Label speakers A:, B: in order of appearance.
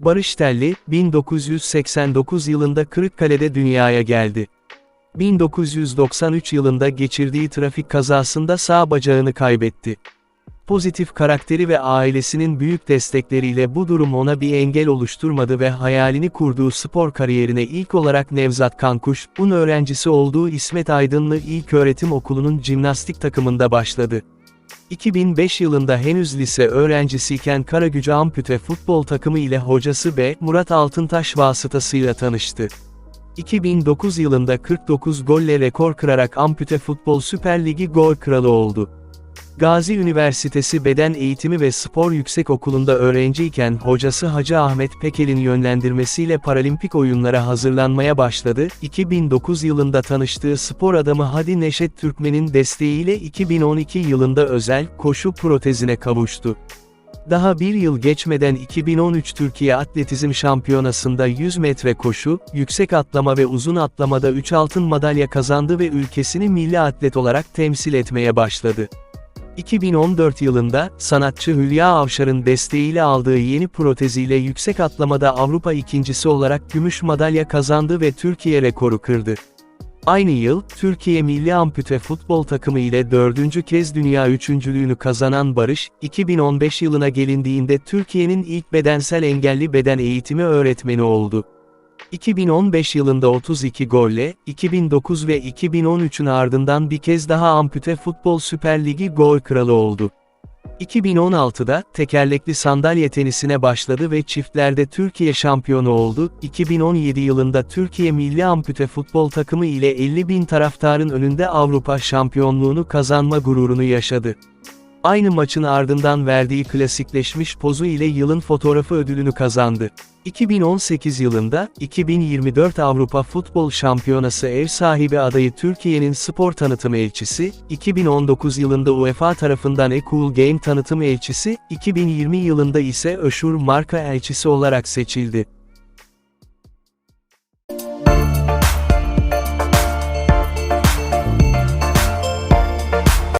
A: Barış Telli, 1989 yılında Kırıkkale'de dünyaya geldi. 1993 yılında geçirdiği trafik kazasında sağ bacağını kaybetti. Pozitif karakteri ve ailesinin büyük destekleriyle bu durum ona bir engel oluşturmadı ve hayalini kurduğu spor kariyerine ilk olarak Nevzat Kankuş, un öğrencisi olduğu İsmet Aydınlı İlköğretim Okulu'nun jimnastik takımında başladı. 2005 yılında henüz lise öğrencisiyken Karagücü Ampute futbol takımı ile hocası B. Murat Altıntaş vasıtasıyla tanıştı. 2009 yılında 49 golle rekor kırarak Ampute Futbol Süper Ligi gol kralı oldu. Gazi Üniversitesi Beden Eğitimi ve Spor Yüksekokulu'nda öğrenciyken hocası Hacı Ahmet Pekel'in yönlendirmesiyle paralimpik oyunlara hazırlanmaya başladı. 2009 yılında tanıştığı spor adamı Hadi Neşet Türkmen'in desteğiyle 2012 yılında özel koşu protezine kavuştu. Daha bir yıl geçmeden 2013 Türkiye Atletizm Şampiyonası'nda 100 metre koşu, yüksek atlama ve uzun atlamada 3 altın madalya kazandı ve ülkesini milli atlet olarak temsil etmeye başladı. 2014 yılında, sanatçı Hülya Avşar'ın desteğiyle aldığı yeni proteziyle yüksek atlamada Avrupa ikincisi olarak gümüş madalya kazandı ve Türkiye rekoru kırdı. Aynı yıl, Türkiye Milli Ampute Futbol Takımı ile dördüncü kez dünya üçüncülüğünü kazanan Barış, 2015 yılına gelindiğinde Türkiye'nin ilk bedensel engelli beden eğitimi öğretmeni oldu. 2015 yılında 32 golle, 2009 ve 2013'ün ardından bir kez daha Ampute Futbol Süper Ligi gol kralı oldu. 2016'da, tekerlekli sandalye tenisine başladı ve çiftlerde Türkiye şampiyonu oldu. 2017 yılında Türkiye Milli Ampute Futbol takımı ile 50 bin taraftarın önünde Avrupa şampiyonluğunu kazanma gururunu yaşadı. Aynı maçın ardından verdiği klasikleşmiş pozu ile yılın fotoğrafı ödülünü kazandı. 2018 yılında, 2024 Avrupa Futbol Şampiyonası ev sahibi adayı Türkiye'nin spor tanıtım elçisi, 2019 yılında UEFA tarafından E-Cool Game tanıtım elçisi, 2020 yılında ise Öşur marka elçisi olarak seçildi.